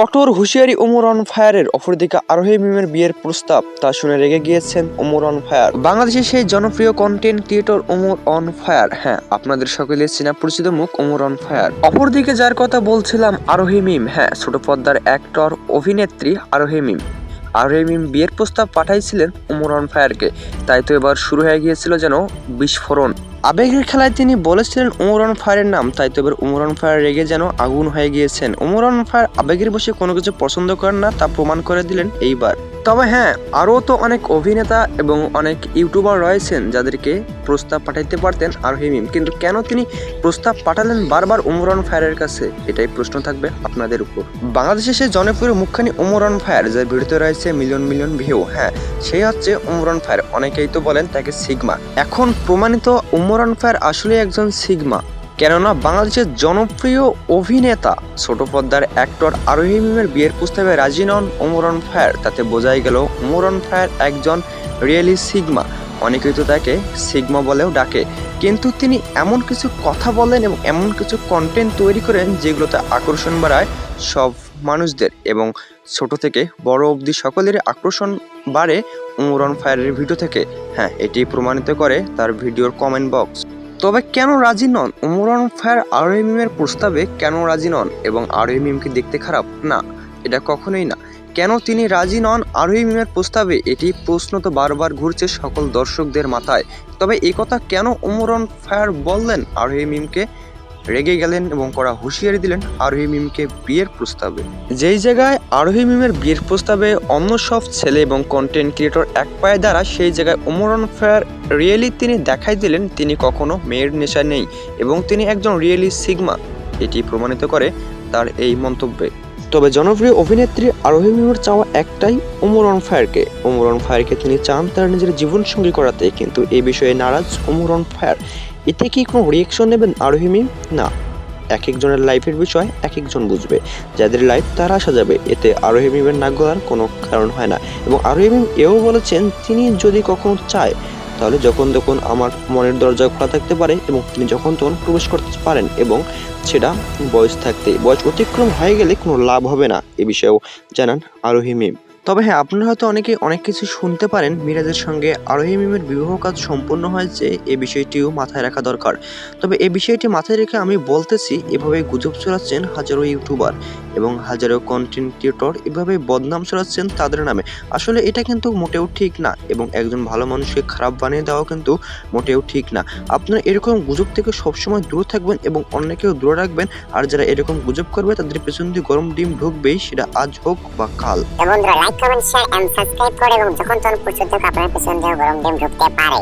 কঠোর হুঁশিয়ারি ওমর অন ফায়ারের, অপরদিকে আরোহী মিমের বিয়ের প্রস্তাব, তা শুনে রেগে গিয়েছেন ওমর অন ফায়ার। বাংলাদেশের সেই জনপ্রিয় content creator Omar on fire হ্যাঁ আপনাদের সকলের চেনা পরিচিত মুখ ওমর অন ফায়ার। অপরদিকে যার কথা বলছিলাম আরোহী মিম হ্যাঁ ছোট পর্দার অ্যাক্টর অভিনেত্রী আরোহী মিম। আরোহী মিম বিয়ের প্রস্তাব পাঠাইছিলেন ওমর অন ফায়ারকে। তাই তো এবার শুরু হয়ে গিয়েছিল যেন বিস্ফোরণ। আবেগের খেলায় তিনি বলেছিলেন উমরান ফায়ারের নাম, তাই তো এবার উমরান ফায়ার রেগে যেন আগুন হয়ে গিয়েছেন। উমরান ফায়ার আবেগের বসে কোনো কিছু পছন্দ করেন না, তা প্রমাণ করে দিলেন এইবার। তবে হ্যাঁ আরও তো অনেক অভিনেতা এবং অনেক ইউটিউবার রয়েছেন যাদেরকে প্রস্তাব পাঠাইতে পারতেন আর হিমিম কিন্তু কেন তিনি প্রস্তাব পাঠালেন বারবার উমরান ফায়ারের কাছে? এটাই প্রশ্ন থাকবে আপনাদের উপর। বাংলাদেশে সে জনপ্রিয় মুখখানি উমরান ফায়ার, যার ভিডিওতে রয়েছে মিলিয়ন মিলিয়ন ভিউ। হ্যাঁ সেই হচ্ছে উমরান ফায়ার। অনেকেই তো বলেন তাকে সিগমা। এখন প্রমাণিত উমরান ফায়ার আসলে একজন সিগমা। কেননা বাংলাদেশের জনপ্রিয় অভিনেতা, ছোট পর্দার অ্যাক্টর আরোহী মিমের বিয়ের প্রস্তাবে রাজি নন ওমরন ফায়ার। তাতে বোঝাই গেল, ওমরন ফায়ার একজন রিয়েলি সিগমা। অনেকেই তো তাকে সিগমা বলেও ডাকে। কিন্তু তিনি এমন কিছু কথা বলেন এবং এমন কিছু কন্টেন্ট তৈরি করেন যেগুলোতে আকর্ষণ বাড়ায় সব মানুষদের এবং ছোট থেকে বড় অবধি সকলের আকর্ষণ বাড়ে উমরন ফায়ারের ভিডিও থেকে। হ্যাঁ এটি প্রমাণিত করে তার ভিডিওর কমেন্ট বক্স তবে কেন রাজি নন? উমরান ফায়ার আর মিমের প্রস্তাবে কেন রাজি নন এবং আর মিমকে দেখতে খারাপ? না, এটা কখনোই না। কেন তিনি রাজি নন আর মিমের প্রস্তাবে? এটি প্রশ্ন তো বারবার ঘুরছে সকল দর্শকদের মাথায়। তবে একথা কথা কেন উমরন ফায়ার বললেন আর মিমকে রেগে গেলেন এবং কড়া হুঁশিয়ারি দিলেন আরোহী মিমকে বিয়ের প্রস্তাবে। যেই জায়গায় আরোহী মিমের বিয়ের প্রস্তাবে অন্য সব ছেলে এবং কন্টেন্ট ক্রিয়েটর এক পায়ে দ্বারা সেই জায়গায় ওমরন ফায়ার রিয়েলি তিনি দেখাই দিলেন তিনি কখনো মেয়ের নেশা নেই এবং তিনি একজন রিয়েলি সিগমা। এটি প্রমাণিত করে তার এই মন্তব্যে। তবে জনপ্রিয় অভিনেত্রী আরোহী মিমের চাওয়া একটাই ওমরন ফায়ারকে। ওমরন ফায়ারকে তিনি চান তার নিজের জীবনসঙ্গী করাতে, কিন্তু এই বিষয়ে নারাজ ওমরন ফায়ার। এতে কি কোনো রিয়েকশন নেবেন আরোহী মিম না। এক একজনের লাইফের বিষয় এক একজন বুঝবে। যাদের লাইফ তারা আসা যাবে এতে আরোহী মিমের নাক গলার কোনো কারণ হয় না। এবং আরোহী মিম এও বলেছেন, তিনি যদি কখনো চায়, তাহলে যখন তখন আমার মনের দরজা খোলা থাকতে পারে এবং তিনি যখন তখন প্রবেশ করতে পারেন এবং সেটা বয়স থাকতে, বয়স অতিক্রম হয়ে গেলে কোনো লাভ হবে না। এ বিষয়েও জানান আরোহী মিম তবে হ্যাঁ আপনারা হয়তো অনেকে অনেক কিছু শুনতে পারেন মিরাজের সঙ্গে। আরোহী মিমের বিবাহ কাজ সম্পূর্ণ হয়েছে এ বিষয়টিও মাথায় রাখা দরকার। তবে এ বিষয়টি মাথায় রেখে আমি বলতেছি, এভাবে গুজব ছড়াচ্ছেন হাজারো ইউটিউবার এবং হাজারো কন্টেন্ট ক্রিয়েটর এভাবে বদনাম ছড়াচ্ছেন তাদের নামে। আসলে এটা কিন্তু মোটেও ঠিক না এবং একজন ভালো মানুষকে খারাপ বানিয়ে দেওয়াও কিন্তু মোটেও ঠিক না। আপনারা এরকম গুজব থেকে সবসময় দূরে থাকবেন এবং অন্যকেও দূরে রাখবেন। আর যারা এরকম গুজব করবে, তাদের পেছন দিয়ে গরম ডিম ঢুকবেই, সেটা আজ হোক বা কাল। কমেন্ট শেয়ার এন্ড সাবস্ক্রাইব করে এবং যখন তখন প্রচুর আপনার পেছন দিয়ে গরম ডিম ঢুকতে পারে।